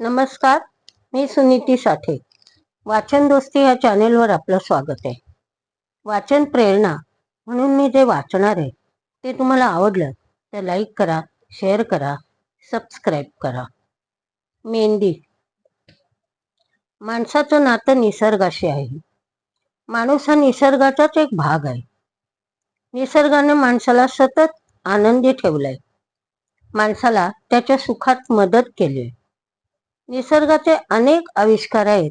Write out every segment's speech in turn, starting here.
नमस्कार मी सुनीती साठे. वाचन दोस्ती या चॅनेलवर आपलं स्वागत आहे. वाचन प्रेरणा म्हणून मी जे वाचणार आहे ते तुम्हाला आवडलं तर लाईक करा शेअर करा सबस्क्राईब करा. मेहंदी माणसाचं नातं निसर्गाशी आहे. माणूस हा निसर्गाचाच एक भाग आहे. निसर्गाने माणसाला सतत आनंदी ठेवलाय. माणसाला त्याच्या सुखात मदत केली आहे निसर्गाचे अनेक आविष्कार आहेत.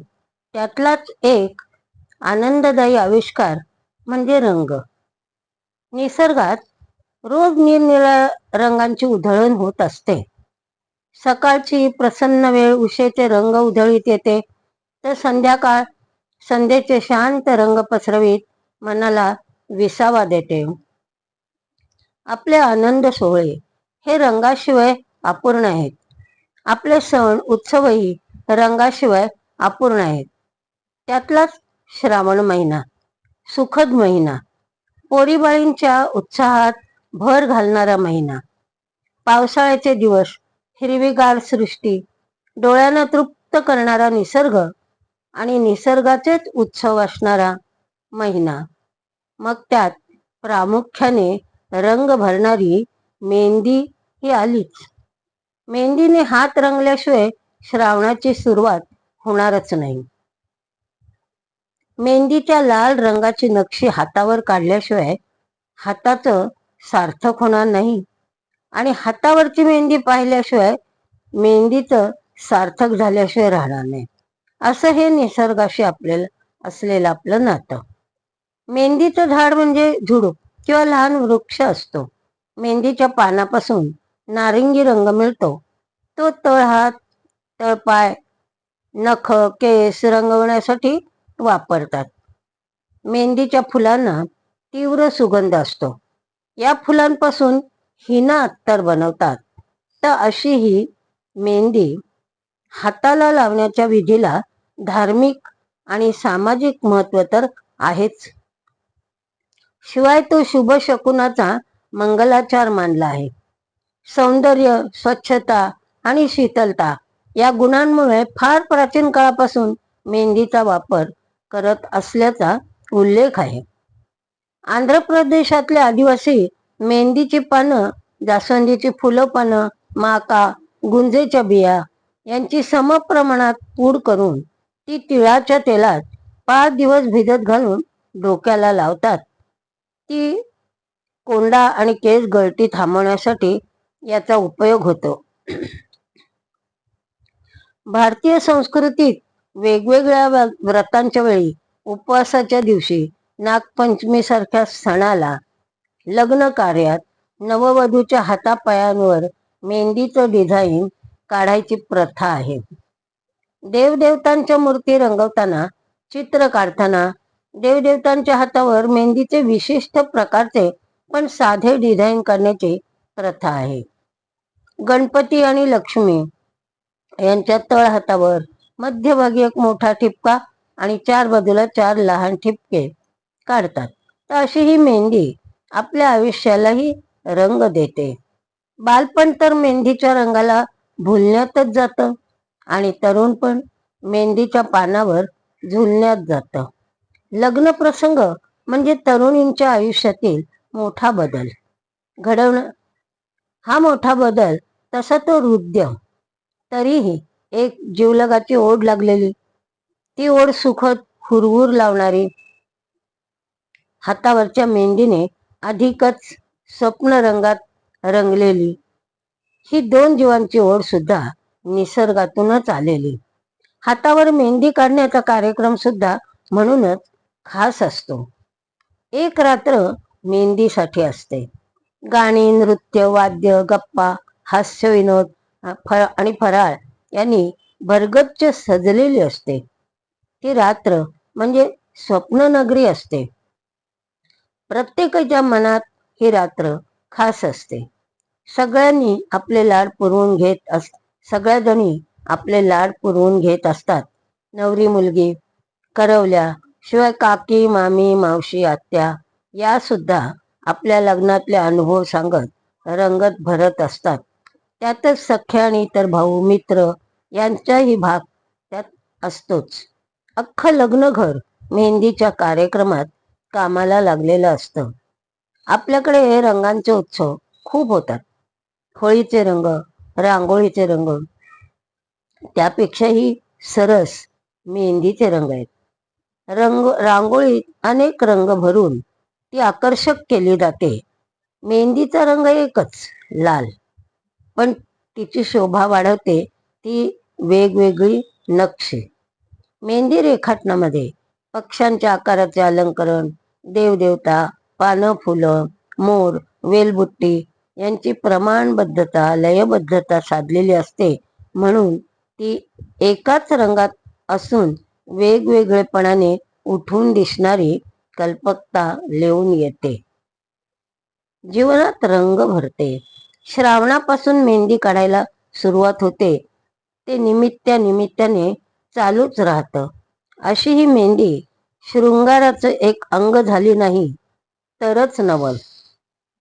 त्यातलाच एक आनंददायी आविष्कार म्हणजे रंग. निसर्गात रोज निरनिळ्या रंगांची उधळण होत असते. सकाळची प्रसन्न वेळ उशेचे रंग उधळीत येते. तर संध्याकाळ संध्येचे शांत रंग पसरवीत मनाला विसावा देते. आपले आनंद सोहळे हे रंगाशिवाय अपूर्ण आहेत. आपले सण उत्सवही रंगाशिवाय अपूर्ण आहेत. त्यातलाच श्रावण महिना सुखद महिना पोरीबाळींच्या उत्साहात भर घालणारा महिना. पावसाळ्याचे दिवस हिरवीगार सृष्टी डोळ्यांना तृप्त करणारा निसर्ग आणि निसर्गाचेच उत्सव असणारा महिना. मग त्यात प्रामुख्याने रंग भरणारी मेहंदी ही आलीच. मेहंदीने हात रंगल्याशिवाय श्रावणाची सुरुवात होणारच नाही. मेहंदीच्या लाल रंगाची नक्षी हातावर काढल्याशिवाय हाताचं सार्थक होणार नाही आणि हातावरची मेहंदी पाहिल्याशिवाय मेहंदीचं सार्थक झाल्याशिवाय राहणार नाही. असं हे निसर्गाशी आपल्याला असलेलं आपलं नातं. मेहंदीचं झाड म्हणजे झुडूप किंवा लहान वृक्ष असतो. मेहंदीच्या पानापासून नारिंगी रंग मिळतो. तो तळहात तळपाय नख केस रंगवण्यासाठी वापरतात. मेहंदीच्या फुलांना तीव्र सुगंध असतो. या फुलांपासून हिना अत्तर बनवतात. तर अशी ही मेहंदी हाताला लावण्याच्या विधीला धार्मिक आणि सामाजिक महत्त्व तर आहेच. शिवाय तो शुभ शकुनाचा मंगलाचार मानला आहे. सौंदर्य स्वच्छता आणि शीतलता या गुणांमुळे फार प्राचीन काळापासून मेहंदीचा वापर करत असल्याचा उल्लेख आहे. आंध्र प्रदेशातले आदिवासी मेहंदीची पानं जास्वंदीची फुलं पानं माका गुंजेच्या बिया यांची समप्रमाणात पूड करून ती तिळाच्या तेलात पाच दिवस भिजत घालून डोक्याला लावतात. ती कोंडा आणि केस गळती थांबवण्यासाठी याचा उपयोग होतो. भारतीय संस्कृतीत वेगवेगळ्या व्रतांच्या वेळी उपवासाच्या दिवशी नागपंचमी सारख्या सणाला लग्न कार्यात नववधूच्या हातापायांवर मेहंदीचं डिझाईन काढायची प्रथा आहे. देवदेवतांच्या मूर्ती रंगवताना चित्र काढताना देवदेवतांच्या हातावर मेहंदीचे विशिष्ट प्रकारचे पण साधे डिझाईन करण्याची प्रथा आहे. गणपती आणि लक्ष्मी यांच्या तळ हातावर मध्यभागी एक मोठा ठिपका आणि चार बाजूला चार लहान ठिपके काढतात. तर अशी ही मेहंदी आपल्या आयुष्यालाही रंग देते. बालपण तर मेहंदीच्या रंगाला भुलण्यातच जातं आणि तरुण पण मेहंदीच्या पानावर झुलण्यात जातं. लग्न प्रसंग म्हणजे तरुणींच्या आयुष्यातील मोठा बदल. घडवणं हा मोठा बदल तसा तो हृदय. तरीही एक जीवलगाची ओढ लागलेली. ती ओढ सुखद हुरहुर लावणारी. हातावरच्या मेंदीने अधिकच स्वप्न रंगात रंगलेली. ही दोन जीवांची ओढ सुद्धा निसर्गातूनच आलेली. हातावर मेहंदी काढण्याचा कार्यक्रम सुद्धा म्हणूनच खास असतो. एक रात्र मेहंदीसाठी असते. गाणी नृत्य वाद्य गप्पा हास्य विनोद आणि फराळ यांनी भरगच्च सजलेली असते. ती रात्र म्हणजे स्वप्ननगरी असते. प्रत्येकाच्या मनात ही रात्र खास असते. सगळ्यांनी आपले लाड पुरवून घेत अस सगळ्या जणी आपले लाड पुरवून घेत असतात. नवरी मुलगी करवल्या शिवाय काकी मामी मावशी आत्या या सुद्धा आपल्या लग्नातले अनुभव सांगत रंगत भरत असतात. त्यातच सख्या आणि इतर भाऊ मित्र यांचाही भाग त्यात असतोच. अख्खं लग्न घर मेहंदीच्या कार्यक्रमात कामाला लागलेलं असतं. आपल्याकडे रंगांचे उत्सव खूप होतात. होळीचे रंग रांगोळीचे रंग त्यापेक्षाही सरस मेहंदीचे रंग आहेत. रंग रांगोळीत अनेक रंग भरून ती आकर्षक केली जाते. मेहंदीचा रंग एकच लाल. पण तिची शोभा वाढवते ती वेगवेगळी नक्षी. मेहंदी रेखाटनामध्ये पक्ष्यांच्या आकाराचे अलंकरण देवदेवता पानं फुलं मोर वेलबुट्टी यांची प्रमाणबद्धता लयबद्धता साधलेली असते. म्हणून ती एकाच रंगात असून वेगवेगळेपणाने उठून दिसणारी कल्पकता लिहून येते. जीवनात रंग भरते. श्रावणापासून मेहंदी काढायला सुरुवात होते. ते निमित्त्या निमित्ताने चालूच राहतं. अशी ही मेहंदी शृंगाराचं एक अंग झाली नाही तरच नवल.